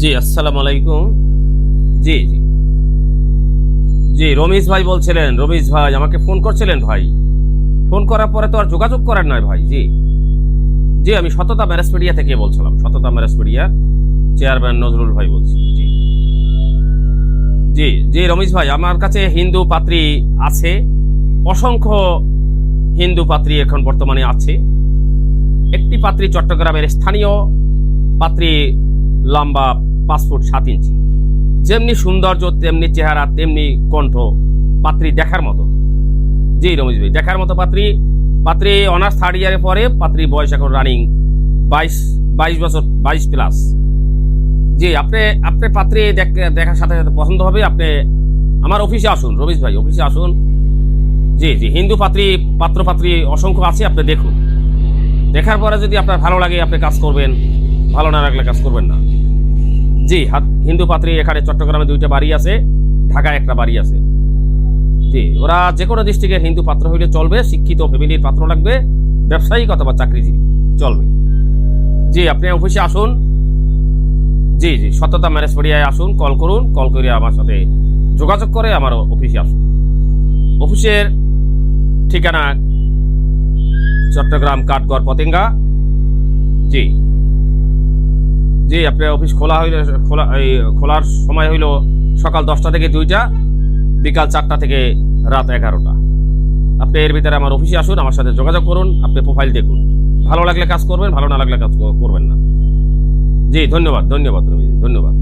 জি, আসসালামু আলাইকুম। জি জি। জি, রমেশ ভাই বলছিলেন, রমেশ ভাই, আমাকে ফোন করছিলেন ভাই। ফোন করার পরে তো আর যোগাযোগ করার নয় ভাই, জি। জি, আমি সততা ম্যারেজ মিডিয়া থেকে বলছিলাম, সততা ম্যারেজ মিডিয়া চেয়ারম্যান নজরুল ভাই বলছি, জি। জি জি, রমেশ ভাই, আমার কাছে হিন্দু পাত্রী আছে, অসংখ্য হিন্দু পাত্রী এখন বর্তমানে আছে। একটি পাত্রী চট্টগ্রামের স্থানীয় পাত্রী লম্বা ফুট সাত ইঞ্চি। যেমনি সৌন্দর্য, তেমনি চেহারা, তেমনি কণ্ঠ পাত্রী দেখার মতো। জি রমেশ ভাই, দেখার মতো পাত্রী। পাত্রী অনার্স থার্ড ইয়ারে পরে পাত্রী বয়স এখন রানিং বাইশ বাইশ বছর, বাইশ প্লাস জি, আপনি আপনি পাত্রী দেখ- দেখার সাথে সাথে পছন্দ হবে, আপনি আমার অফিসে আসুন, রমেশ ভাই অফিসে আসুন। জি জি, হিন্দু পাত্রী, পাত্র পাত্রী অসংখ্য আছে, আপনি দেখুন। দেখার পরে যদি আপনার ভালো লাগে, আপনি কাজ করবেন, ভালো না লাগলে কাজ করবেন না। জি হিন্দু পাত্রী এখানে চট্টগ্রামে দুইটা বাড়ি আছে, ঢাকায় একটা বাড়ি আছে। জি, ওরা যে কোনো ডিস্ট্রিক্টের হিন্দু পাত্র হইলে চলবে, শিক্ষিত ফ্যামিলির পাত্র লাগবে ব্যবসায়িক অথবা চাকরিজীবী, চলবে। জি, আপনি অফিসে আসুন। জি জি, সততা ম্যারেজ পরিয়ায় আসুন, কল করুন, কল করে আমার সাথে যোগাযোগ করে আমার অফিসে আসুন। অফিসের ঠিকানা চট্টগ্রাম কাঠগড় পতেঙ্গা। জি। জি আপনার অফিস খোলা হইলে, খোলা, এই, খোলার সময় হইল সকাল দশটা থেকে দুইটা, বিকাল চারটা থেকে রাত এগারোটা। আপনি এর ভিতরে আমার অফিসে আসুন, আমার সাথে যোগাযোগ করুন, আপনি প্রোফাইল দেখুন। ভালো লাগলে কাজ করবেন, ভালো না লাগলে কাজ করবেন না। জি, ধন্যবাদ ধন্যবাদ ধন্যবাদ।